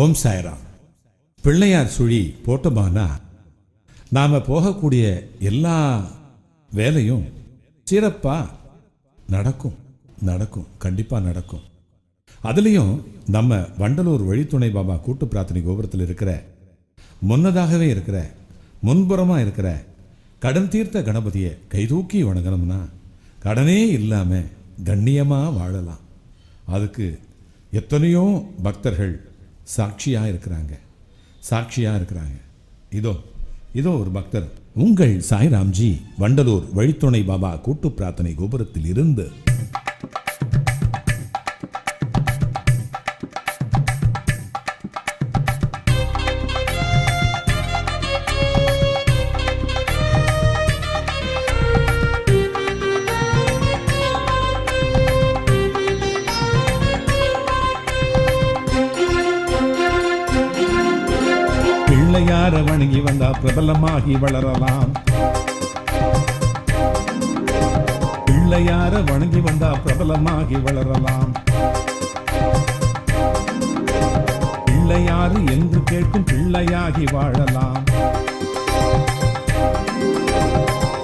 ஓம் சாய்ராம். பிள்ளையார் சுழி போட்டோமானா நாம் போகக்கூடிய எல்லா வேலையும் சிறப்பாக நடக்கும் நடக்கும் கண்டிப்பாக நடக்கும். அதுலேயும் நம்ம வண்டலூர் வழித்துணை பாபா கூட்டு பிரார்த்தனை கோபுரத்தில் இருக்கிற முன்னதாகவே இருக்கிற முன்புறமாக இருக்கிற கடன் தீர்த்த கணபதியை கைதூக்கி வணங்கணும்னா கடனே இல்லாமல் கண்ணியமாக வாழலாம். அதுக்கு எத்தனையோ பக்தர்கள் சாட்சியாக இருக்கிறாங்க. சாட்சியாக இருக்கிறாங்க. இதோ இதோ ஒரு பக்தர். உங்கள் சாய்ராம்ஜி வண்டலூர் வழித்துணை பாபா கூட்டு பிரார்த்தனை கோபுரத்தில் இருந்து பிள்ளையார வணங்கி வந்தா பிரபலமாகி வளரலாம். பிள்ளையார வணங்கி வந்தா பிரபலமாகி வளரலாம். பிள்ளையாறு என்று கேட்கும் பிள்ளையாகி வாழலாம்.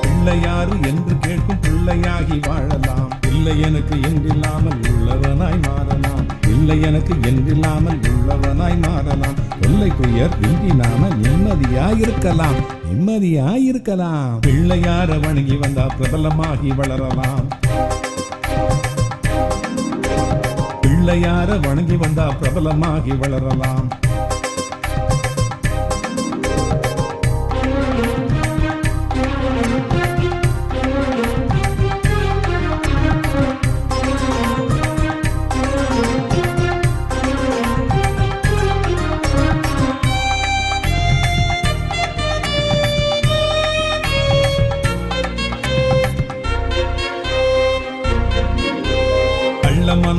பிள்ளையாறு என்று கேட்கும் பிள்ளையாகி வாழலாம். இல்லை எனக்கு என்றில்லாமல் உள்ளவனாய் மாறலாம். இல்லை எனக்கு என்றில்லாமல் உள்ளவனாய் மாறலாம். திரும்பி நாம நிம்மதியா இருக்கலாம். நிம்மதியாயிருக்கலாம் நிம்மதியாயிருக்கலாம் பிள்ளையார வணங்கி வந்தா பிரபலமாகி வளரலாம். பிள்ளையார வணங்கி வந்தா பிரபலமாகி வளரலாம்.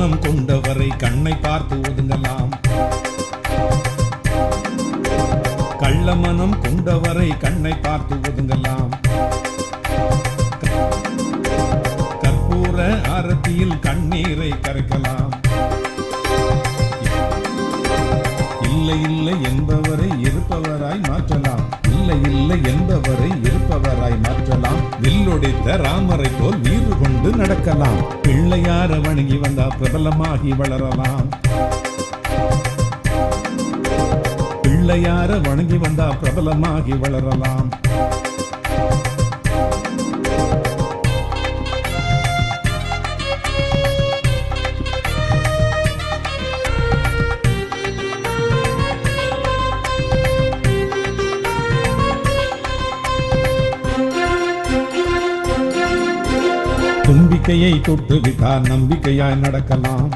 மனம் கொண்டவரை கண்ணை பார்த்து ஒதுங்கலாம். கள்ள மனம் கொண்டவரை கண்ணை பார்த்து ஒதுங்கலாம். கற்பூர ஆரத்தியில் கண்ணீரை கரைக்கலாம். இல்லை இல்லை என்பவரை வில்லுடைத்த ராமரை போல் வீறு கொண்டு நடக்கலாம். பிள்ளையார வணங்கி வந்தா பிரபலமாகி வளரலாம். பிள்ளையார வணங்கி வந்தா பிரபலமாகி வளரலாம். தும்பிக்கையை தொட்டு விட்டால் நம்பிக்கையாய் நடக்கலாம்.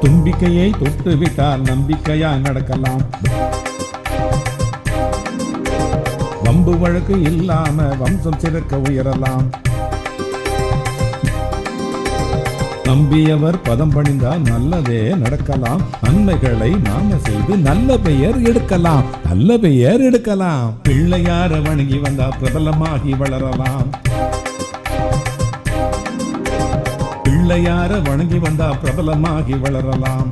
தும்பிக்கையை தொட்டு விட்டால் நம்பிக்கையாய் நடக்கலாம். வம்பு வழக்கு இல்லாம வம்சம் சிறக்க உயரலாம். நம்பியவர் பதம் பணிந்தால் நல்லதே நடக்கலாம். நன்மைகளை நாம செய்து நல்ல பெயர் எடுக்கலாம். நல்ல பெயர் எடுக்கலாம். பிள்ளையார வணங்கி வந்தா பிரபலமாகி வளரலாம். பிள்ளையார வணங்கி வந்தா பிரபலமாகி வளரலாம்.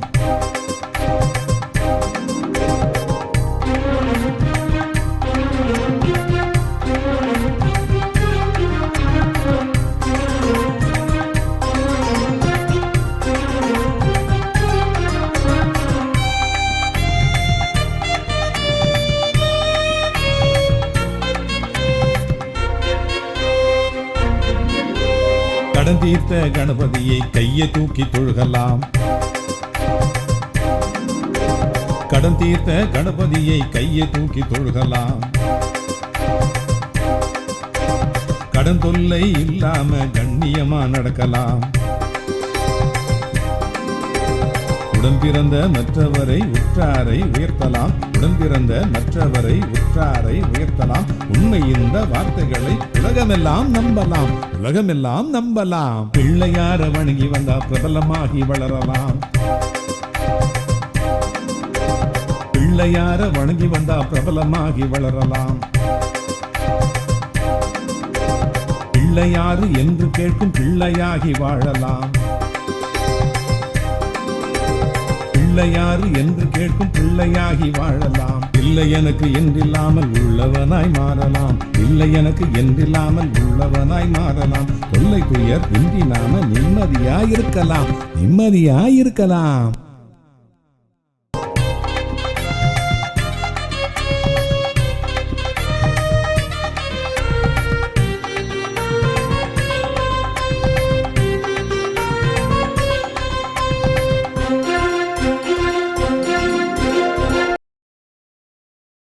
கடன் தீர்த்த கணபதியை கையை தூக்கி தொழுகலாம். கடன் தீர்த்த கணபதியை கையை தூக்கி தொழுகலாம். கடன் தொல்லை இல்லாம கண்ணியமா நடக்கலாம். உடன் பிறந்த மற்றவரை உற்றாரை உயர்த்தலாம். உடன் பிறந்த மற்றவரை உற்றாரை உயர்த்தலாம். உண்மை இந்த வார்த்தைகளை உலகமெல்லாம் நம்பலாம். உலகமெல்லாம் நம்பலாம். பிள்ளையார வணங்கி வந்தா பிரபலமாகி வளரலாம். பிள்ளையார வணங்கி வந்தா பிரபலமாகி வளரலாம். பிள்ளையாறு என்று கேட்கும் பிள்ளையாகி வாழலாம். பிள்ளையாறு என்று கேட்கும் பிள்ளையாகி வாழலாம். இல்லை எனக்கு என்றில்லாமல் உள்ளவனாய் மாறலாம். இல்லை எனக்கு என்றில்லாமல் உள்ளவனாய் மாறலாம். தொல்லை துயர் இன்றி நாம நிம்மதியாயிருக்கலாம் நிம்மதியாயிருக்கலாம்